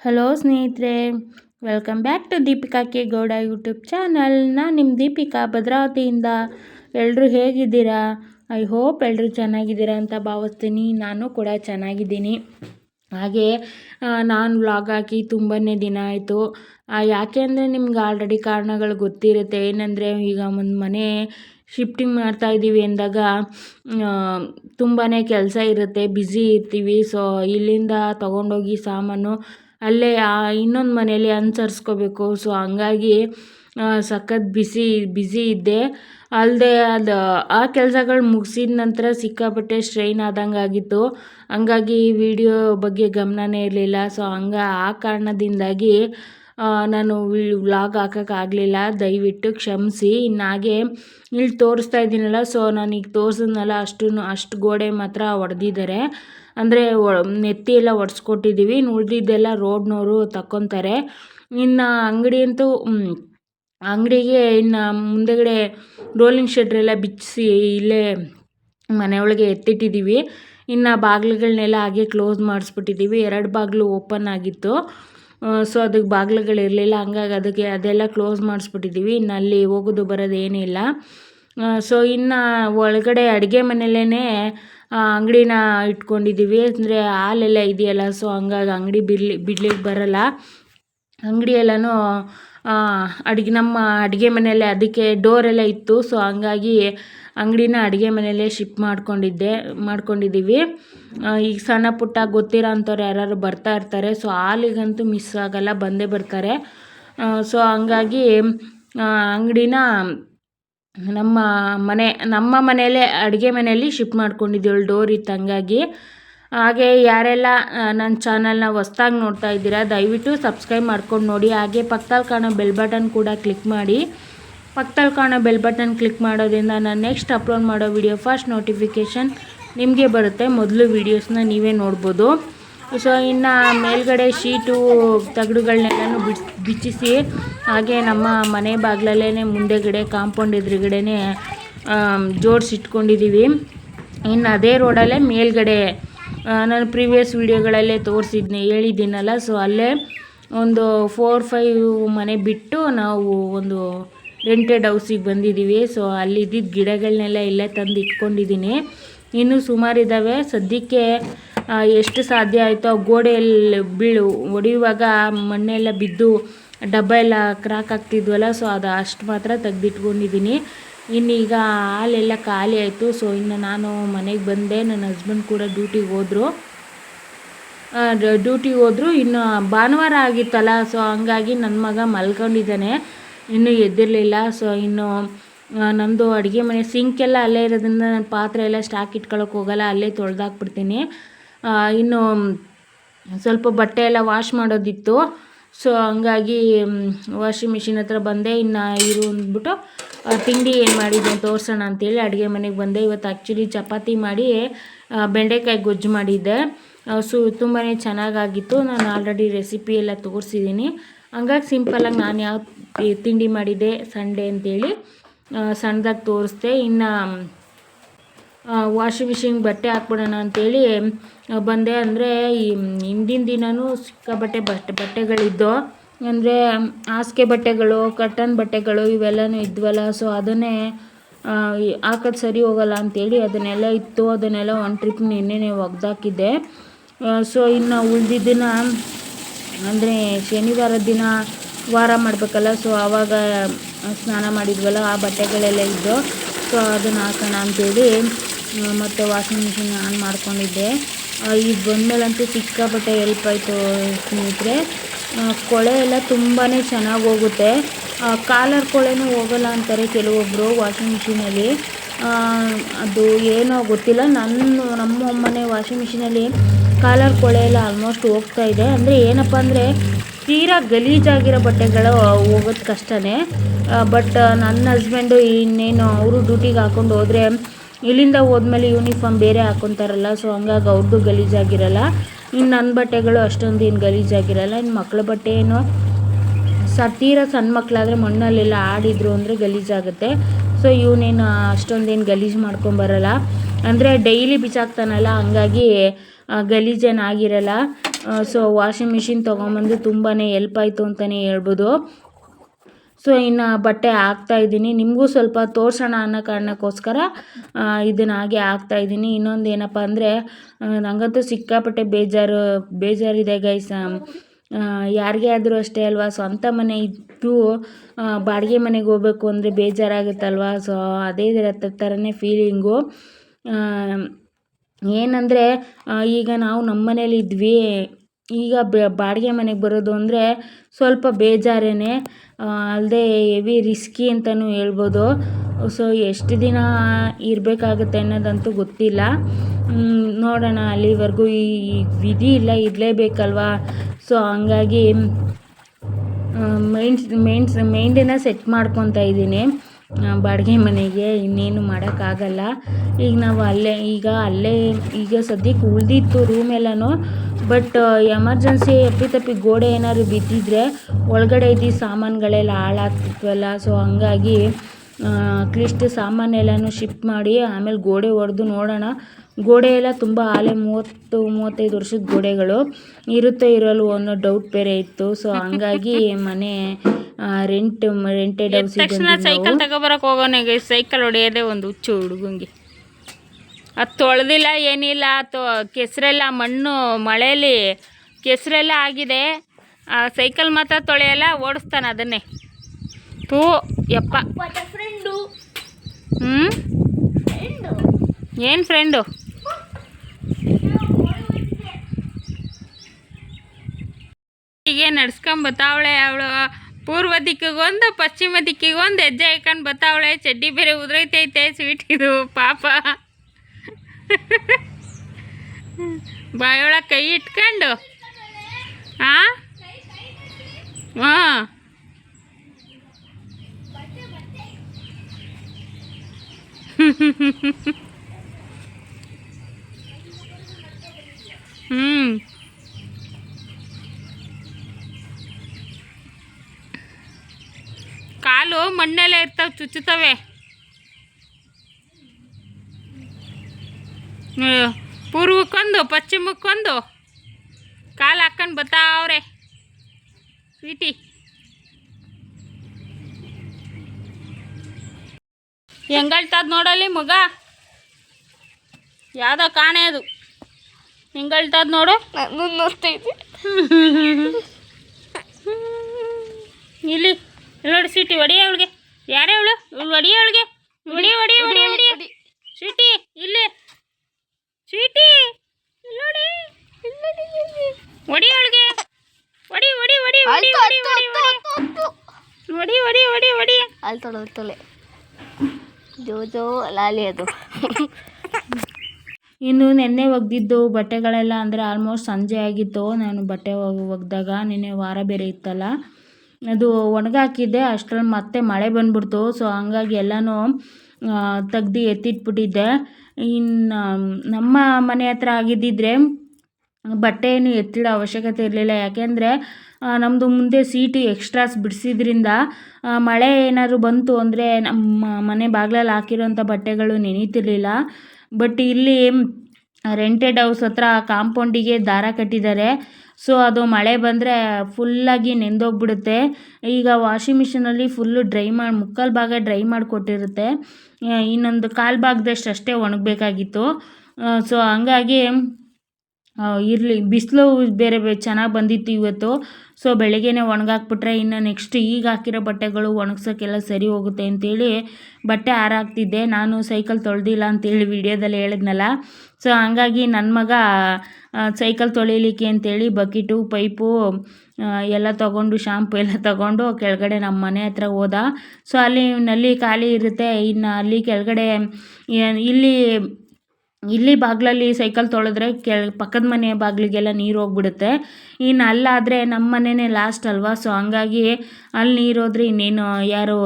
Hello ಸ್ನೇಹಿತರೆ welcome back to Deepika K Gowda YouTube channel ನಾನು ನಿಮ್ಮ ದೀಪಿಕಾ ಭದ್ರಾವತಿಯಿಂದ. ಎಲ್ಲರೂ ಹೇಗಿದ್ದೀರಾ? ಐ ಹೋಪ್ ಎಲ್ಲರೂ ಚೆನ್ನಾಗಿದ್ದೀರಾ ಅಂತ ಭಾವಿಸ್ತೀನಿ. ನಾನು ಕೂಡ ಚೆನ್ನಾಗಿದ್ದೀನಿ. ಹಾಗೆ ನಾನು ವ್ಲಾಗ್ ಹಾಕಿ ತುಂಬಾ ದಿನ ಆಯಿತು. ಯಾಕೆ ಅಂದರೆ ನಿಮ್ಗೆ ಆಲ್ರೆಡಿ ಕಾರಣಗಳು ಗೊತ್ತಿರುತ್ತೆ. ಏನಂದರೆ, ಈಗ ಒಂದು ಮನೆ ಶಿಫ್ಟಿಂಗ್ ಮಾಡ್ತಾ ಇದ್ದೀವಿ ಅಂದಾಗ ತುಂಬಾ ಕೆಲಸ ಇರುತ್ತೆ. ಬ್ಯುಸಿ ಇರ್ತೀವಿ. ಸೊ ಇಲ್ಲಿಂದ ತೊಗೊಂಡೋಗಿ ಸಾಮಾನು ಅಲ್ಲೇ ಇನ್ನೊಂದು ಮನೇಲಿ ಅನುಸರಿಸ್ಕೋಬೇಕು. ಸೊ ಹಂಗಾಗಿ ಸಖತ್ ಬಿಸಿ ಬ್ಯುಸಿ ಇದ್ದೆ. ಅಲ್ಲದೆ ಅದು, ಆ ಕೆಲಸಗಳು ಮುಗಿಸಿದ ನಂತರ ಸಿಕ್ಕಾಪಟ್ಟೆ ಸ್ಟ್ರೈನ್ ಆದಂಗೆ ಆಗಿತ್ತು. ಹಂಗಾಗಿ ವಿಡಿಯೋ ಬಗ್ಗೆ ಗಮನನೇ ಇರಲಿಲ್ಲ. ಸೊ ಹಂಗ, ಆ ಕಾರಣದಿಂದಾಗಿ ನಾನು ವ್ಲಾಗ್ ಹಾಕೋಕ್ಕಾಗಲಿಲ್ಲ ದಯವಿಟ್ಟು ಕ್ಷಮಿಸಿ. ಇನ್ನು ಹಾಗೆ ಇಲ್ಲಿ ತೋರಿಸ್ತಾ ಇದ್ದೀನಲ್ಲ ಸೊ ಈಗ ತೋರಿಸಿದ್ನಲ್ಲ ಅಷ್ಟು ಅಷ್ಟು ಗೋಡೆ ಮಾತ್ರ ಹೊಡೆದಿದ್ದಾರೆ ಅಂದರೆ ನೆತ್ತಿ ಎಲ್ಲ ಒಡೆಸ್ಕೊಟ್ಟಿದ್ದೀವಿ ಉಳಿದಿದ್ದೆಲ್ಲ ರೋಡ್ನವರು ತಕ್ಕೊತಾರೆ. ಇನ್ನು ಅಂಗಡಿ ಅಂತೂ ಅಂಗಡಿಗೆ ಇನ್ನು ಮುಂದೆಗಡೆ ರೋಲಿಂಗ್ ಶೆಡ್ರೆಲ್ಲ ಬಿಚ್ಚಿಸಿ ಇಲ್ಲೇ ಮನೆಯೊಳಗೆ ಎತ್ತಿಟ್ಟಿದ್ದೀವಿ ಇನ್ನು ಬಾಗಿಲುಗಳನ್ನೆಲ್ಲ ಹಾಗೆ ಕ್ಲೋಸ್ ಮಾಡಿಸ್ಬಿಟ್ಟಿದ್ದೀವಿ ಎರಡು ಬಾಗಿಲು ಓಪನ್ ಆಗಿತ್ತು. ಸೊ ಅದಕ್ಕೆ ಬಾಗಿಲುಗಳಿರಲಿಲ್ಲ ಹಂಗಾಗಿ ಅದಕ್ಕೆ ಅದೆಲ್ಲ ಕ್ಲೋಸ್ ಮಾಡಿಸ್ಬಿಟ್ಟಿದ್ದೀವಿ ಇನ್ನು ಅಲ್ಲಿ ಹೋಗೋದು ಬರೋದು ಏನಿಲ್ಲ. ಸೊ ಇನ್ನು ಒಳಗಡೆ ಅಡುಗೆ ಮನೆಯಲ್ಲೇ ಅಂಗಡಿನ ಇಟ್ಕೊಂಡಿದ್ದೀವಿ. ಅಂದರೆ ಹಾಲೆಲ್ಲ ಇದೆಯಲ್ಲ ಸೊ ಹಂಗಾಗಿ ಅಂಗಡಿ ಬಿಡ್ಲಿ ಬಿಡ್ಲಿಕ್ಕೆ ಬರೋಲ್ಲ. ಅಂಗಡಿ ಎಲ್ಲನೂ ಅಡುಗೆ, ನಮ್ಮ ಅಡುಗೆ ಮನೆಯಲ್ಲೇ ಅದಕ್ಕೆ ಡೋರೆಲ್ಲ ಇತ್ತು. ಸೊ ಹಂಗಾಗಿ ಅಂಗಡಿನ ಅಡುಗೆ ಮನೆಯಲ್ಲೇ ಶಿಫ್ಟ್ ಮಾಡ್ಕೊಂಡಿದ್ದೆ, ಮಾಡ್ಕೊಂಡಿದ್ದೀವಿ. ಈಗ ಸಣ್ಣ ಪುಟ್ಟ ಗೊತ್ತಿರೋ ಅಂಥವ್ರು ಯಾರು ಬರ್ತಾ ಇರ್ತಾರೆ. ಸೊ ಹಾಲಿಗಂತೂ ಮಿಸ್ ಆಗೋಲ್ಲ, ಬಂದೇ ಬರ್ತಾರೆ. ಸೊ ಹಂಗಾಗಿ ಅಂಗಡಿನ ನಮ್ಮ ಮನೆ, ನಮ್ಮ ಮನೆಯಲ್ಲೇ, ಅಡುಗೆ ಮನೆಯಲ್ಲಿ ಶಿಫ್ಟ್ ಮಾಡ್ಕೊಂಡಿದ್ದೇವೆ ಡೋರ್ ಇತ್ತು ಹಂಗಾಗಿ ಹಾಗೆ ಯಾರೆಲ್ಲ ನನ್ನ ಚಾನಲ್ನ ಹೊಸ್ದಾಗಿ ನೋಡ್ತಾ ಇದ್ದೀರಾ, ದಯವಿಟ್ಟು ಸಬ್ಸ್ಕ್ರೈಬ್ ಮಾಡ್ಕೊಂಡು ನೋಡಿ. ಹಾಗೆ ಪಕ್ಕದಲ್ಲಿ ಕಾಣೋ ಬೆಲ್ ಬಟನ್ ಕೂಡ ಕ್ಲಿಕ್ ಮಾಡಿ. ಪಕ್ಕದಲ್ಲಿ ಕಾಣೋ ಬೆಲ್ ಬಟನ್ ಕ್ಲಿಕ್ ಮಾಡೋದ್ರಿಂದ ನಾನು ನೆಕ್ಸ್ಟ್ ಅಪ್ಲೋಡ್ ಮಾಡೋ ವಿಡಿಯೋ ಫಸ್ಟ್ ನೋಟಿಫಿಕೇಷನ್ ನಿಮಗೆ ಬರುತ್ತೆ. ಮೊದಲು ವೀಡಿಯೋಸ್ನ ನೀವೇ ನೋಡ್ಬೋದು. ಸೊ ಇನ್ನು ಮೇಲ್ಗಡೆ ಶೀಟು ತಗಡುಗಳನ್ನೆಲ್ಲನೂ ಬಿಚ್ಚಿಸಿ. ಹಾಗೆ ನಮ್ಮ ಮನೆ ಬಾಗಿಲಲ್ಲೇ ಮುಂದೆಗಡೆ ಕಾಂಪೌಂಡ್ ಎದುರುಗಡೆನೇ ಜೋಡಿಸಿಟ್ಕೊಂಡಿದ್ದೀವಿ ಇನ್ನು ಅದೇ ರೋಡಲ್ಲೇ ಮೇಲ್ಗಡೆ ನಾನು ಪ್ರೀವಿಯಸ್ ವೀಡಿಯೋಗಳಲ್ಲೇ ತೋರಿಸಿದ್ನಿ, ಹೇಳಿದ್ದೀನಲ್ಲ. ಸೊ ಅಲ್ಲೇ ಒಂದು ಫೋರ್ ಫೈವ್ ಮನೆ ಬಿಟ್ಟು ನಾವು ಒಂದು ರೆಂಟೆಡ್ ಹೌಸಿಗೆ ಬಂದಿದ್ದೀವಿ ಸೊ ಅಲ್ಲಿದ್ದಿದ್ದ ಗಿಡಗಳನ್ನೆಲ್ಲ ಇಲ್ಲೇ ತಂದು ಇಟ್ಕೊಂಡಿದ್ದೀನಿ ಇನ್ನೂ ಸುಮಾರಿದ್ದಾವೆ ಸದ್ಯಕ್ಕೆ ಎಷ್ಟು ಸಾಧ್ಯ ಆಯಿತೋ ಗೋಡೆಯಲ್ಲಿ ಬೀಳು ಹೊಡೆಯುವಾಗ ಮಣ್ಣೆಲ್ಲ ಬಿದ್ದು ಡಬ್ಬ ಎಲ್ಲ ಕ್ರಾಕ್ ಆಗ್ತಿದ್ವಲ್ಲ ಸೊ ಅದು ಅಷ್ಟು ಮಾತ್ರ ತೆಗೆದಿಟ್ಕೊಂಡಿದ್ದೀನಿ ಇನ್ನೀಗ ಹಾಲೆಲ್ಲ ಖಾಲಿ ಆಯಿತು ಸೊ ಇನ್ನು ನಾನು ಮನೆಗೆ ಬಂದೆ, ನನ್ನ ಹಸ್ಬೆಂಡ್ ಕೂಡ ಡ್ಯೂಟಿಗೆ ಹೋದರು. ಡ್ಯೂಟಿಗೆ ಹೋದರು. ಇನ್ನು ಭಾನುವಾರ ಆಗಿತ್ತಲ್ಲ ಸೊ ಹಂಗಾಗಿ ನನ್ನ ಮಗ ಮಲ್ಕೊಂಡಿದ್ದಾನೆ. ಇನ್ನೂ ಎದ್ದಿರಲಿಲ್ಲ ಸೊ ಇನ್ನು ನಂದು ಅಡುಗೆ ಮನೆ ಸಿಂಕೆಲ್ಲ ಅಲ್ಲೇ ಇರೋದ್ರಿಂದ ನಾನು ಪಾತ್ರೆ ಎಲ್ಲ ಸ್ಟಾಕ್ ಇಟ್ಕೊಳಕ್ಕೆ ಹೋಗಲ್ಲ, ಅಲ್ಲೇ ತೊಳೆದಾಕ್ಬಿಡ್ತೀನಿ. ಇನ್ನು ಸ್ವಲ್ಪ ಬಟ್ಟೆ ಎಲ್ಲ ವಾಶ್ ಮಾಡೋದಿತ್ತು. ಸೊ ಹಂಗಾಗಿ ವಾಷಿಂಗ್ ಮಿಷಿನ್ ಹತ್ರ ಬಂದೆ. ಇನ್ನು ಇರು ಅಂದ್ಬಿಟ್ಟು ತಿಂಡಿ ಏನು ಮಾಡಿದ್ದೆ ತೋರಿಸೋಣ ಅಂತೇಳಿ ಅಡುಗೆ ಮನೆಗೆ ಬಂದೆ. ಇವತ್ತು ಆ್ಯಕ್ಚುಲಿ ಚಪಾತಿ ಮಾಡಿ ಬೆಂಡೆಕಾಯಿ ಗೊಜ್ಜು ಮಾಡಿದ್ದೆ. ಸೊ ತುಂಬಾ ಚೆನ್ನಾಗಾಗಿತ್ತು. ನಾನು ಆಲ್ರೆಡಿ ರೆಸಿಪಿ ಎಲ್ಲ ತೋರಿಸಿದ್ದೀನಿ. ಹಂಗಾಗಿ ಸಿಂಪಲಾಗಿ ನಾನು ಯಾವ ತಿಂಡಿ ಮಾಡಿದ್ದೆ? ಸಂಡೇ ಅಂತೇಳಿ ಸಣ್ಣದಾಗಿ ತೋರಿಸ್ದೆ. ಇನ್ನು ವಾಷಿಂಗ್ ಮಿಷಿನ್ಗೆ ಬಟ್ಟೆ ಹಾಕ್ಬಿಡೋಣ ಅಂತೇಳಿ ಬಂದೆ. ಅಂದರೆ ಈ, ಹಿಂದಿನ ದಿನವೂ ಸಿಕ್ಕಾಪಟ್ಟೆ ಬಟ್ಟೆ ಬಟ್ಟೆಗಳಿದ್ದು, ಅಂದರೆ ಹಾಸಿಗೆ ಬಟ್ಟೆಗಳು ಕಟ್ಟನ್ ಬಟ್ಟೆಗಳು ಇವೆಲ್ಲನೂ ಇದ್ವಲ್ಲ. ಸೊ ಅದನ್ನೇ ಹಾಕೋದು ಸರಿ ಹೋಗಲ್ಲ ಅಂಥೇಳಿ ಅದನ್ನೆಲ್ಲ ಇತ್ತು. ಅದನ್ನೆಲ್ಲ ಒಂದು ಟ್ರಿಪ್ ನಿನ್ನೆನೇ ಒಗ್ದಾಕಿದ್ದೆ. ಸೊ ಇನ್ನು ಉಳಿದಿದ್ದನ್ನ ಅಂದರೆ ಶನಿವಾರ ದಿನ ವಾರ ಮಾಡಬೇಕಲ್ಲ. ಸೊ ಆವಾಗ ಸ್ನಾನ ಮಾಡಿದ್ವಲ್ಲ, ಆ ಬಟ್ಟೆಗಳೆಲ್ಲ ಇದ್ದು ಸೊ ಅದನ್ನು ಹಾಕೋಣ ಅಂತೇಳಿ ಮತ್ತು ವಾಷಿಂಗ್ ಮಿಷಿನ್ ಆನ್ ಮಾಡ್ಕೊಂಡಿದ್ದೆ. ಇದು ಬಂದಮೇಲಂತೂ ಸಿಕ್ಕಾಪಟ್ಟೆ ಹೆಲ್ಪ್ ಆಯಿತು ಸ್ನೇಹಿತರೆ. ಕೊಳೆ ಎಲ್ಲ ತುಂಬಾ ಚೆನ್ನಾಗಿ ಹೋಗುತ್ತೆ. ಕಾಲರ್ ಕೊಳೆನೂ ಹೋಗಲ್ಲ ಅಂತಾರೆ ಕೆಲವೊಬ್ಬರು ವಾಷಿಂಗ್ ಮಿಷಿನಲ್ಲಿ ಅದು ಏನೋ ಗೊತ್ತಿಲ್ಲ. ನನ್ನ, ನಮ್ಮ ಅಮ್ಮನೇ ವಾಷಿಂಗ್ ಮಿಷಿನಲ್ಲಿ ಕಾಲರ್ ಕೊಳೆ ಎಲ್ಲ ಆಲ್ಮೋಸ್ಟ್ ಹೋಗ್ತಾ ಇದೆ. ಅಂದರೆ ಏನಪ್ಪ ಅಂದರೆ ತೀರಾ ಗಲೀಜಾಗಿರೋ ಬಟ್ಟೆಗಳು ಹೋಗೋದು ಕಷ್ಟನೇ. ಬಟ್ ನನ್ನ ಹಸ್ಬೆಂಡು ಇನ್ನೇನು ಅವರು ಡ್ಯೂಟಿಗೆ ಹಾಕ್ಕೊಂಡು ಹೋದರೆ ಇಲ್ಲಿಂದ ಹೋದ್ಮೇಲೆ ಯೂನಿಫಾರ್ಮ್ ಬೇರೆ ಹಾಕೊತಾರಲ್ಲ ಸೊ ಹಂಗಾಗಿ ಅವ್ರದ್ದು ಗಲೀಜಾಗಿರಲ್ಲ ಇನ್ನು ನನ್ನ ಬಟ್ಟೆಗಳು ಅಷ್ಟೊಂದು ಏನು ಗಲೀಜಾಗಿರಲ್ಲ ಇನ್ನು ಮಕ್ಕಳ ಬಟ್ಟೆ ಏನು ಸ ತೀರಾ ಸಣ್ಣ ಮಕ್ಕಳಾದರೆ ಮಣ್ಣಲ್ಲೆಲ್ಲ ಆಡಿದ್ರು ಅಂದರೆ ಗಲೀಜಾಗುತ್ತೆ ಸೊ ಇವನೇನು ಅಷ್ಟೊಂದೇನು ಗಲೀಜು ಮಾಡ್ಕೊಂಬರಲ್ಲ ಅಂದರೆ ಡೈಲಿ ಬಿಸಾಕ್ತಾನಲ್ಲ, ಹಂಗಾಗಿ ಗಲೀಜೇನು ಆಗಿರಲ್ಲ. ಸೊ ವಾಷಿಂಗ್ ಮಿಷಿನ್ ತೊಗೊಂಬಂದು ತುಂಬಾ ಎಲ್ಪ್ ಆಯಿತು ಅಂತಲೇ ಹೇಳ್ಬೋದು. ಸೊ ಇನ್ನು ಬಟ್ಟೆ ಹಾಕ್ತಾ ಇದ್ದೀನಿ. ನಿಮಗೂ ಸ್ವಲ್ಪ ತೋರಿಸೋಣ ಅನ್ನೋ ಕಾರಣಕ್ಕೋಸ್ಕರ ಇದನ್ನು ಹಾಗೆ ಹಾಕ್ತಾ ಇದ್ದೀನಿ. ಇನ್ನೊಂದು ಏನಪ್ಪ ಅಂದರೆ ನನಗಂತೂ ಸಿಕ್ಕಾಪಟ್ಟೆ ಬೇಜಾರು, ಬೇಜಾರಿದೆ ಗೈಸ್ ಯಾರಿಗೇ ಆದರೂ ಅಷ್ಟೇ ಅಲ್ವಾ? ಸ್ವಂತ ಮನೆ ಇದ್ದು ಬಾಡಿಗೆ ಮನೆಗೆ ಹೋಗ್ಬೇಕು ಅಂದರೆ ಬೇಜಾರಾಗುತ್ತಲ್ವಾ? ಸೊ ಅದೇ ಥರನೇ ಫೀಲಿಂಗು ಏನಂದರೆ ಈಗ ನಾವು ನಮ್ಮ ಮನೇಲಿ ಇದ್ವಿ. ಈಗ ಬಾಡಿಗೆ ಮನೆಗೆ ಬರೋದು ಅಂದರೆ ಸ್ವಲ್ಪ ಬೇಜಾರೇನೆ ಅಲ್ಲದೆ ಹೆವಿ ರಿಸ್ಕಿ ಅಂತಲೂ ಹೇಳ್ಬೋದು. ಸೊ, ಎಷ್ಟು ದಿನ ಇರಬೇಕಾಗುತ್ತೆ ಅನ್ನೋದಂತೂ ಗೊತ್ತಿಲ್ಲ. ನೋಡೋಣ, ಅಲ್ಲಿವರೆಗೂ ಈ ವಿಧಿ ಇಲ್ಲ, ಇರಲೇಬೇಕಲ್ವಾ? ಸೊ, ಹಂಗಾಗಿ ಮೈಂಡ್ಸ್ ಮೈಂಡ್ಸ್ ಮೈಂಡನ್ನು ಸೆಟ್ ಮಾಡ್ಕೊತಾ ಇದ್ದೀನಿ. ಬಾಡಿಗೆ ಮನೆಗೆ ಇನ್ನೇನು ಮಾಡೋಕ್ಕಾಗಲ್ಲ. ಈಗ ನಾವು ಅಲ್ಲೇ, ಈಗ ಅಲ್ಲೇ, ಈಗ ಸದ್ಯಕ್ಕೆ ಉಳಿದಿತ್ತು ರೂಮ್ ಬಟ್ ಎಮರ್ಜೆನ್ಸಿ ಅಪ್ಪಿತಪ್ಪಿ ಗೋಡೆ ಏನಾದ್ರು ಬಿದ್ದಿದ್ರೆ ಒಳಗಡೆ ಇದ್ದಿದ್ದ ಸಾಮಾನುಗಳೆಲ್ಲ ಹಾಳಾಗ್ತಿದ್ವಲ್ಲ. ಸೊ ಹಂಗಾಗಿ ಕ್ಲಿಷ್ಟ ಸಾಮಾನೆಲ್ಲನೂ ಶಿಫ್ಟ್ ಮಾಡಿ ಆಮೇಲೆ ಗೋಡೆ ಹೊಡೆದು ನೋಡೋಣ. ಗೋಡೆ ಎಲ್ಲ ತುಂಬ ಆಲೆ ಮೂವತ್ತು ಮೂವತ್ತೈದು ವರ್ಷದ ಗೋಡೆಗಳು. ಇರುತ್ತೆ ಇರಲು ಅನ್ನೋ ಡೌಟ್ ಬೇರೆ ಇತ್ತು. ಸೊ ಹಂಗಾಗಿ ಮನೆ ರೆಂಟ್ ರೆಂಟೆಡ್ ಹೌಸ್ ತಕ್ಷಣ ಸೈಕಲ್ ತಗೊಬರಕ್ಕೆ ಹೋಗೋನಿಗೆ ಸೈಕಲ್ ಹೊಡೆಯೋದೇ ಒಂದು ಹುಚ್ಚು ಹುಡುಗಂಗೆ. ಅದು ತೊಳೆದಿಲ್ಲ ಏನಿಲ್ಲ. ತೊ ಕೆಸರೆಲ್ಲ ಮಣ್ಣು ಮಳೆಯಲ್ಲಿ ಕೆಸರೆಲ್ಲ ಆಗಿದೆ. ಆ ಸೈಕಲ್ ಮಾತ್ರ ತೊಳೆಯಲ್ಲ ಓಡಿಸ್ತಾನೆ ಅದನ್ನೇ. ತೂ ಯಪ್ಪ. ಹ್ಞೂ ಏನು ಫ್ರೆಂಡು ಹೀಗೆ ನಡ್ಸ್ಕೊಂಡ್ ಬತ್ತಾವಳೆ ಅವಳು. ಪೂರ್ವ ದಿಕ್ಕಿಗೊಂದು ಪಶ್ಚಿಮ ದಿಕ್ಕಿಗೊಂದು ಹೆಜ್ಜೆ ಹಾಕೊಂಡು ಬತ್ತಾವಳೆ. ಚಡ್ಡಿ ಬೇರೆ ಉದುರೈತೈತೆ ಸ್ವೀಟ್ ಇದು ಪಾಪ. ಬಾಯೊಳಗೆ ಕೈ ಇಟ್ಕೊಂಡು. ಹಾಂ ಹಾಂ ಹ್ಞೂ ಕಾಲು ಮಣ್ಣೆಲ್ಲ ಇರ್ತಾವೆ ಚುಚ್ಚುತ್ತವೆ. ಪೂರ್ವಕ್ಕೊಂದು ಪಶ್ಚಿಮಕ್ಕೊಂದು. ಕಾಲು ಹಾಕೊಂಡು ಬರ್ತಾವ್ರೆ ಸ್ವೀಟಿ. ಹೆಂಗಳ್ತದ ನೋಡಲಿ ಮಗ? ಯಾವುದೋ ಕಾಣೆ ಅದು. ಹೆಂಗಳ್ತದ ನೋಡು. ನೋಡ್ತೈತಿ ಇಲ್ಲಿ ಇಲ್ಲಿ ನೋಡಿ ಸೀಟಿ ಹೊಡಿ ಅವಳಿಗೆ. ಯಾರೇ ಅವಳು? ಇವಳು ಹೊಡಿಯ ಅವಳಿಗೆ. ಒಡಿಯ ಒಡಿಯ ಒಡಿಯ ಒಡಿ ಸ್ವೀಟಿ ಇಲ್ಲಿ. ಸ್ವೀಟಿ ಇಲ್ಲಿ ನೋಡಿ ಇಲ್ಲಿ ನೋಡಿ, ಇಲ್ಲಿ. ಹೊಡಿ ಅವಳಿಗೆ ಒಡಿ ಒಡಿ ಒಡಿ ಒಡಿ ಒಡಿ ಒಡಿ ಒಡಿ ಒಡಿ ಒಡಿ ಒಡಿ ಒಡಿ ಅಲ್ಲಿ ತೊಳೆ ತೊಳೆ ಜೋ ಜೋ ಲಾಲಿ ಅದು. ಇನ್ನು ನೆನ್ನೆ ಒಗ್ದಿದ್ದು ಬಟ್ಟೆಗಳೆಲ್ಲ ಅಂದರೆ ಆಲ್ಮೋಸ್ಟ್ ಸಂಜೆ ಆಗಿತ್ತು. ನಾನು ಬಟ್ಟೆ ಒಗ್- ಒಗ್ದಾಗ ನಿನ್ನೆ ವಾರ ಬೇರೆ ಇತ್ತಲ್ಲ. ಅದು ಒಣಗಾಕಿದ್ದೆ, ಅಷ್ಟ್ರಲ್ಲಿ ಮತ್ತೆ ಮಳೆ ಬಂದ್ಬಿಡ್ತು. ಸೊ ಹಂಗಾಗಿ ಎಲ್ಲನೂ ತೆಗ್ದು ಎತ್ತಿಟ್ಬಿಟ್ಟಿದ್ದೆ. ಇನ್ನು ನಮ್ಮ ಮನೆ ಹತ್ರ ಆಗಿದ್ದಿದ್ರೆ ಬಟ್ಟೆ ಏನು ಎತ್ತಿಡೋ ಅವಶ್ಯಕತೆ ಇರಲಿಲ್ಲ. ಯಾಕೆಂದರೆ ನಮ್ಮದು ಮುಂದೆ ಸೀಟು ಎಕ್ಸ್ಟ್ರಾಸ್ ಬಿಡಿಸಿದ್ರಿಂದ ಮಳೆ ಏನಾದ್ರು ಬಂತು ಅಂದರೆ ನಮ್ಮ ಮನೆ ಬಾಗಿಲಲ್ಲಿ ಹಾಕಿರೋಂಥ ಬಟ್ಟೆಗಳು ನೆನೀತಿರ್ಲಿಲ್ಲ. ಬಟ್ ಇಲ್ಲಿ ರೆಂಟೆಡ್ ಹೌಸ್ ಹತ್ರ ಕಾಂಪೌಂಡಿಗೆ ದಾರ ಕಟ್ಟಿದ್ದಾರೆ. ಸೊ ಅದು ಮಳೆ ಬಂದರೆ ಫುಲ್ಲಾಗಿ ನೆಂದೋಗ್ಬಿಡುತ್ತೆ. ಈಗ ವಾಷಿಂಗ್ ಮಿಷಿನಲ್ಲಿ ಫುಲ್ಲು ಡ್ರೈ ಮಾಡಿ ಮುಕ್ಕಾಲು ಭಾಗ ಡ್ರೈ ಮಾಡಿಕೊಟ್ಟಿರುತ್ತೆ. ಇನ್ನೊಂದು ಕಾಲು ಭಾಗದಷ್ಟು ಅಷ್ಟೇ ಒಣಗಬೇಕಾಗಿತ್ತು. ಸೊ ಹಂಗಾಗಿ ಇರಲಿ. ಬಿಸಿಲು ಬೇರೆ ಬೇರೆ ಚೆನ್ನಾಗಿ ಬಂದಿತ್ತು ಇವತ್ತು. ಸೊ, ಬೆಳಗ್ಗೆನೇ ಒಣಗಾಕ್ಬಿಟ್ರೆ ಇನ್ನು ನೆಕ್ಸ್ಟ್ ಈಗ ಹಾಕಿರೋ ಬಟ್ಟೆಗಳು ಒಣಗ್ಸೋಕ್ಕೆಲ್ಲ ಸರಿ ಹೋಗುತ್ತೆ ಅಂತೇಳಿ ಬಟ್ಟೆ ಹಾರಾಗ್ತಿದ್ದೆ ನಾನು ಸೈಕಲ್ ತೊಳೆದಿಲ್ಲ ಅಂತೇಳಿ ವಿಡಿಯೋದಲ್ಲಿ ಹೇಳಿದ್ನಲ್ಲ. ಸೊ, ಹಂಗಾಗಿ ನನ್ನ ಮಗ ಸೈಕಲ್ ತೊಳಿಲಿಕ್ಕೆ ಅಂತೇಳಿ ಬಕೆಟು, ಪೈಪು ಎಲ್ಲ ತಗೊಂಡು, ಶಾಂಪು ಎಲ್ಲ ತಗೊಂಡು ಕೆಳಗಡೆ ನಮ್ಮ ಮನೆ ಹತ್ರ ಹೋದ. ಸೊ, ಅಲ್ಲಿ, ನಲ್ಲಿ ಖಾಲಿ ಇರುತ್ತೆ. ಇನ್ನು ಅಲ್ಲಿ ಕೆಳಗಡೆ ಇಲ್ಲಿ ಇಲ್ಲಿ ಬಾಗಿಲಲ್ಲಿ ಸೈಕಲ್ ತೊಳೆದ್ರೆ ಕೆ ಪಕ್ಕದ ಮನೆ ಬಾಗಿಲಿಗೆಲ್ಲ ನೀರು ಹೋಗ್ಬಿಡುತ್ತೆ. ಇನ್ನು ಅಲ್ಲಾದರೆ ನಮ್ಮ ಮನೆಯೇ ಲಾಸ್ಟ್ ಅಲ್ವಾ? ಸೊ ಹಂಗಾಗಿ ಅಲ್ಲಿ ನೀರು ಹೋದ್ರೆ ಇನ್ನೇನು ಯಾರು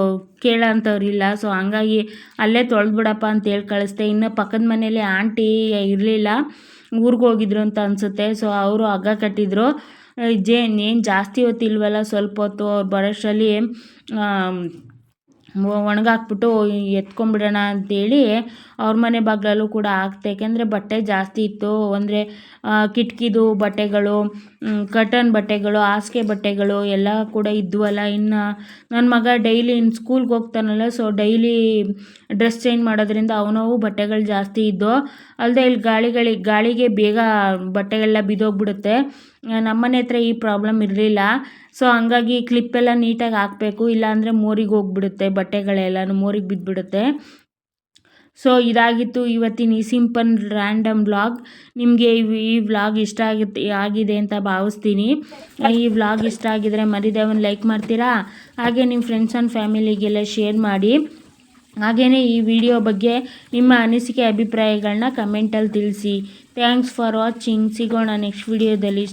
ಕೇಳೋಂಥವ್ರಿಲ್ಲ ಸೊ ಹಂಗಾಗಿ ಅಲ್ಲೇ ತೊಳೆದ್ಬಿಡಪ್ಪ ಅಂತ ಹೇಳಿ ಕಳಿಸ್ದೆ. ಇನ್ನು ಪಕ್ಕದ ಮನೇಲಿ ಆಂಟಿ ಇರಲಿಲ್ಲ. ಊರಿಗೆ ಹೋಗಿದ್ರು ಅಂತ ಅನಿಸುತ್ತೆ. ಸೊ ಅವರು ಹಗ್ಗ ಕಟ್ಟಿದ್ರು. ಜೇ ಏನು ಜಾಸ್ತಿ ಹೊತ್ತು ಇಲ್ವಲ್ಲ? ಸ್ವಲ್ಪ ಹೊತ್ತು ಅವ್ರು ಬರೋಷ್ಟರಲ್ಲಿ ಒಣಗಾಕ್ಬಿಟ್ಟು ಎತ್ಕೊಂಬಿಡೋಣ ಅಂತೇಳಿ ಅವ್ರ ಮನೆ ಬಾಗಿಲಲ್ಲೂ ಕೂಡ ಹಾಕ್ತೆ. ಯಾಕೆಂದರೆ ಬಟ್ಟೆ ಜಾಸ್ತಿ ಇತ್ತು. ಅಂದರೆ ಕಿಟಕಿದು ಬಟ್ಟೆಗಳು ಕಟನ್ ಬಟ್ಟೆಗಳು, ಹಾಸಿಗೆ ಬಟ್ಟೆಗಳು ಎಲ್ಲ ಕೂಡ ಇದ್ವಲ್ಲ. ಇನ್ನು ನನ್ನ ಮಗ ಡೈಲಿ ಇನ್ನು ಸ್ಕೂಲ್ಗೆ ಹೋಗ್ತಾನಲ್ಲ, ಸೊ ಡೈಲಿ ಡ್ರೆಸ್ ಚೇಂಜ್ ಮಾಡೋದ್ರಿಂದ ಅವನವು ಬಟ್ಟೆಗಳು ಜಾಸ್ತಿ ಇದ್ದವು ಅಲ್ಲದೆ ಇಲ್ಲಿ ಗಾಳಿಗಳಿಗೆ, ಗಾಳಿಗೆ ಬೇಗ ಬಟ್ಟೆಗಳೆಲ್ಲ ಬಿದ್ದೋಗ್ಬಿಡುತ್ತೆ. ನಮ್ಮನೆ ಹತ್ರ ಈ ಪ್ರಾಬ್ಲಮ್ ಇರಲಿಲ್ಲ. ಸೊ ಹಂಗಾಗಿ ಕ್ಲಿಪ್ಪೆಲ್ಲ ನೀಟಾಗಿ ಹಾಕಬೇಕು. ಇಲ್ಲಾಂದರೆ ಮೋರಿಗೆ ಹೋಗ್ಬಿಡುತ್ತೆ ಬಟ್ಟೆಗಳೆಲ್ಲ ಮೋರಿಗೆ ಬಿದ್ದುಬಿಡುತ್ತೆ ಸೊ ಇದಾಗಿತ್ತು ಇವತ್ತಿನ ಈ ಸಿಂಪಲ್ ರ್ಯಾಂಡಮ್ ವ್ಲಾಗ್ ನಿಮಗೆ ಈ ವ್ಲಾಗ್ ಇಷ್ಟ ಆಗುತ್ತೆ ಆಗಿದೆ ಅಂತ ಭಾವಿಸ್ತೀನಿ. ಈ ವ್ಲಾಗ್ ಇಷ್ಟ ಆಗಿದರೆ ಮರಿದೇ ಲೈಕ್ ಮಾಡ್ತೀರಾ? ಹಾಗೆ ನಿಮ್ಮ ಫ್ರೆಂಡ್ಸ್ ಆ್ಯಂಡ್ ಫ್ಯಾಮಿಲಿಗೆಲ್ಲ ಶೇರ್ ಮಾಡಿ. ಹಾಗೆಯೇ ಈ ವಿಡಿಯೋ ಬಗ್ಗೆ ನಿಮ್ಮ ಅನಿಸಿಕೆ ಅಭಿಪ್ರಾಯಗಳನ್ನ ಕಮೆಂಟಲ್ಲಿ ತಿಳಿಸಿ. ಥ್ಯಾಂಕ್ಸ್ ಫಾರ್ ವಾಚಿಂಗ್ ಸಿಗೋಣ ನೆಕ್ಸ್ಟ್ ವಿಡಿಯೋದಲ್ಲಿ